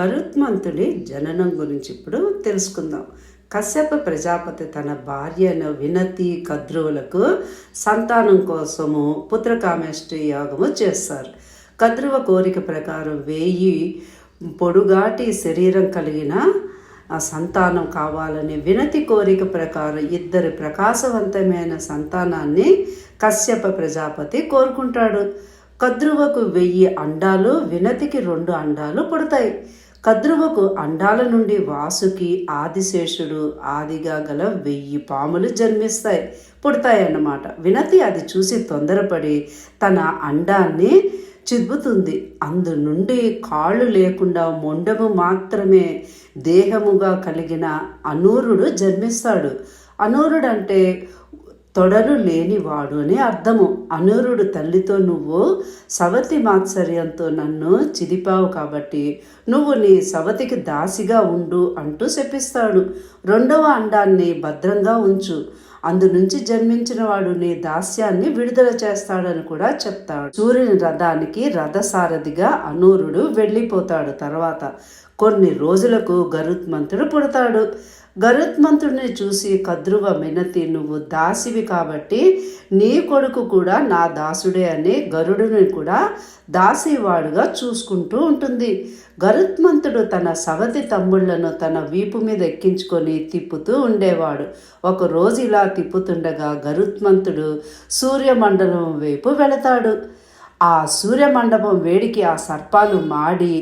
గరుత్మంతుడి జననం గురించి ఇప్పుడు తెలుసుకుందాం. కశ్యప ప్రజాపతి తన భార్యను వినతి కద్రువులకు సంతానం కోసము పుత్రకామేష్టి యాగము చేస్తారు. కద్రువ కోరిక ప్రకారం వేయి పొడుగాటి శరీరం కలిగిన సంతానం కావాలని వినతి కోరిక ప్రకారం ఇద్దరు ప్రకాశవంతమైన సంతానాన్ని కశ్యప ప్రజాపతి కోరుకుంటాడు. కద్రువకు వెయ్యి అండాలు వినతికి రెండు అండాలు పుడతాయి. కద్రువకు అండాల నుండి వాసుకి ఆదిశేషుడు ఆదిగా గల వెయ్యి పాములు జన్మిస్తాయి పుడతాయి అన్నమాట వినతి అది చూసి తొందరపడి తన అండాన్ని చిబ్బుతుంది అందు నుండి కాళ్ళు లేకుండా మొండము మాత్రమే దేహముగా కలిగిన అనూరుడు జన్మిస్తాడు. అనూరుడు అంటే తొడలు లేనివాడు అని అర్థము. అనూరుడు తల్లితో నువ్వు సవతి మాత్సర్యంతో నన్ను చిదిపావు కాబట్టి నువ్వు నీ సవతికి దాసిగా ఉండు అంటూ శపిస్తాడు రెండవ అండాన్ని భద్రంగా ఉంచు. అందునుంచి జన్మించిన వాడు నీ దాస్యాన్ని విడుదల చేస్తాడని కూడా చెప్తాడు. సూర్యుని రథానికి రథసారథిగా అనూరుడు వెళ్ళిపోతాడు. తర్వాత కొన్ని రోజులకు గరుత్మంతుడు పుడతాడు. గరుత్మంతుడిని చూసి కద్రువ మినతి నువ్వు దాసివి కాబట్టి నీ కొడుకు కూడా నా దాసుడే అని గరుడుని కూడా దాసివాడుగా చూసుకుంటూ ఉంటుంది. గరుత్మంతుడు తన సవతి తమ్ముళ్ళను తన వీపు మీద ఎక్కించుకొని తిప్పుతూ ఉండేవాడు. ఒక రోజు ఇలా తిప్పుతుండగా గరుత్మంతుడు సూర్యమండలం వైపు వెళతాడు. ఆ సూర్యమండపం వేడికి ఆ సర్పాలు మాడి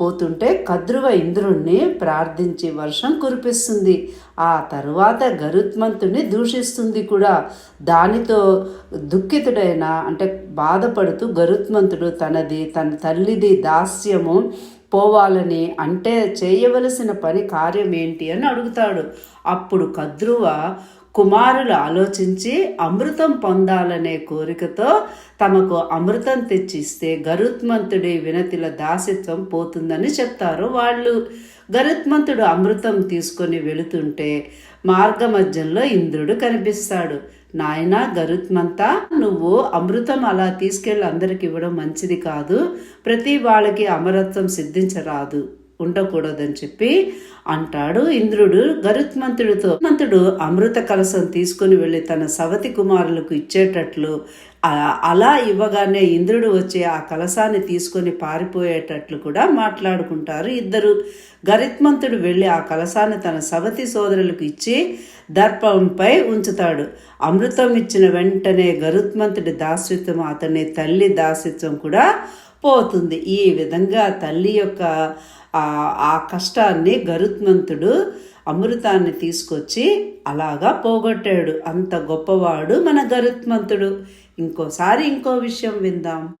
పోతుంటే కద్రువ ఇంద్రుణ్ణి ప్రార్థించి వర్షం కురిపిస్తుంది. ఆ తరువాత గరుత్మంతుని దూషిస్తుంది కూడా. దానితో దుఃఖితుడైన అంటే బాధపడుతూ గరుత్మంతుడు తనది తన తల్లిది దాస్యము పోవాలని అంటే చేయవలసిన పని కార్యం ఏంటి అని అడుగుతాడు. అప్పుడు కద్రువ కుమారులు ఆలోచించి అమృతం పొందాలనే కోరికతో తమకు అమృతం తెచ్చిస్తే గరుత్మంతుడి వినతిల దాసిత్వం పోతుందని చెప్తారు వాళ్ళు. గరుత్మంతుడు అమృతం తీసుకొని వెళుతుంటే మార్గమధ్యంలో ఇంద్రుడు కనిపిస్తాడు. నాయన గరుత్మంత నువ్వు అమృతం అలా తీసుకెళ్ళి అందరికి ఇవ్వడం మంచిది కాదు. ప్రతి వాళ్ళకి అమరత్వం సిద్ధించరాదు. ఉండకూడదని చెప్పి అంటాడు ఇంద్రుడు గరుత్మంతుడితో. మంతుడు అమృత కలసం తీసుకుని వెళ్ళి తన సవతి కుమారులకు ఇచ్చేటట్లు అలా ఇవ్వగానే ఇంద్రుడు వచ్చి ఆ కలసాన్ని తీసుకొని పారిపోయేటట్లు కూడా మాట్లాడుకుంటారు ఇద్దరు. గరిత్మంతుడు వెళ్ళి ఆ కలసాన్ని తన సవతి సోదరులకు ఇచ్చి దర్పంపై ఉంచుతాడు. అమృతం ఇచ్చిన వెంటనే గరుత్మంతుడి దాస్యత్వం అతని తల్లి దాస్యత్వం కూడా పోతుంది ఈ విధంగా తల్లి యొక్క ఆ కష్టాన్ని గరుత్మంతుడు అమృతాన్ని తీసుకొచ్చి అలాగా పోగొట్టాడు. అంత గొప్పవాడు మన గరుత్మంతుడు. ఇంకోసారి ఇంకో విషయం విందాం.